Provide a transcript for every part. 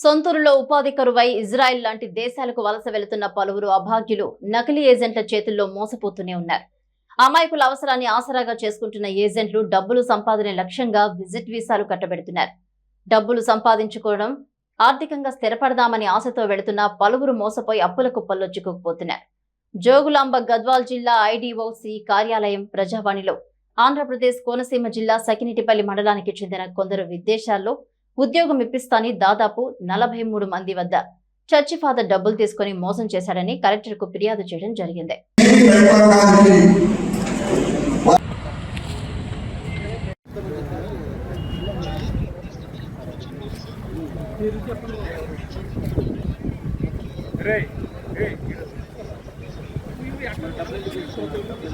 సొంతూరులో ఉపాధి కరువై ఇజ్రాయెల్ లాంటి దేశాలకు వలస వెళుతున్న పలువురు అభాగ్యులు నకిలీ ఏజెంట్ల చేతుల్లో మోసపోతూనే ఉన్నారు. అమాయకుల అవసరాన్ని ఆసరాగా చేసుకుంటున్న ఏజెంట్లు డబ్బులు సంపాదనే లక్ష్యంగా విజిట్ వీసాలు కట్టబెడుతున్నారు. డబ్బులు సంపాదించుకోవడం ఆర్థికంగా స్థిరపడదామని ఆశతో వెళుతున్న పలువురు మోసపోయి అప్పుల కుప్పల్లో చిక్కుకుపోతున్నారు. జోగులాంబ గద్వాల్ జిల్లా ఐడీఓసి కార్యాలయం ప్రజావాణిలో ఆంధ్రప్రదేశ్ కోనసీమ జిల్లా సకినిటిపల్లి మండలానికి చెందిన కొందరు విదేశాల్లో ఉద్యోగం ఇప్పిస్తాని దాదాపు నలభై మూడు మంది వద్ద. చర్చి ఫాదర్ డబ్బులు తీసుకుని మోసం చేశాడని కలెక్టర్కు ఫిర్యాదు చేయడం జరిగింది.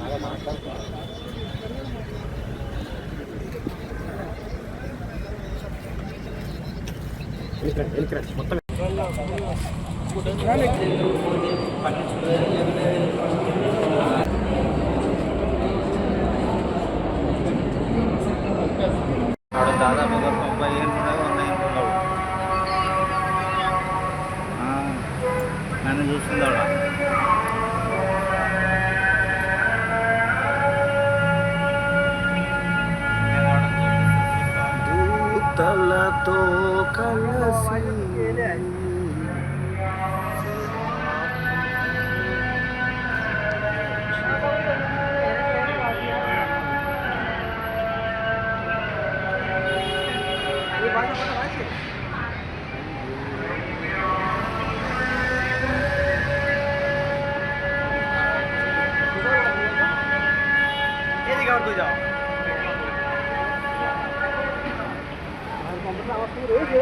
భయపడడానికి ఆడ దాదాపు తొంభై ఏళ్ళు ఉన్నాయి వంద ఏళ్ళు ఉన్నాడు ఆ, నన్ను చూస్తుంది ఆడ ఈరోజు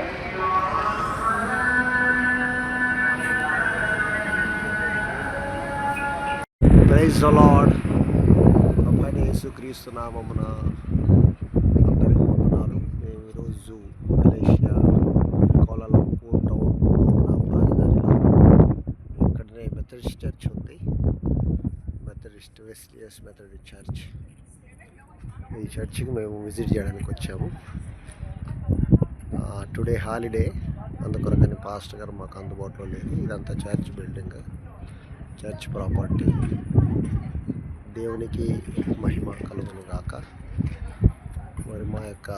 ప్రైజ్ అలాడ్ లార్డ్. యేసుక్రీస్తు నామమున అందరికి వందనాలు. మేము ఈరోజు మలేషియా కోలాలంపూర్ టౌన్ ఉన్నాం రాజధానిలో ఇక్కడనే మెథడిస్ట్ చర్చ్ ఉంది. Methodist Wesleyan Methodist church. ఈ చర్చికి మేము విజిట్ చేయడానికి వచ్చాము. టుడే హాలిడే అందుకొరకని పాస్టర్ గారు మాకు అందుబాటులో లేదు ఇదంతా చర్చ్ బిల్డింగ్ చర్చ్ ప్రాపర్టీ. దేవునికి మహిమ కలుగును గాక మరి మా యొక్క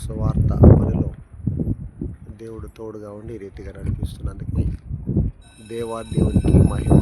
సువార్త పనిలో దేవుడు తోడుగా ఉండి రీతిగా నడిపిస్తున్నందుకు దేవా దేవునికి మహిమ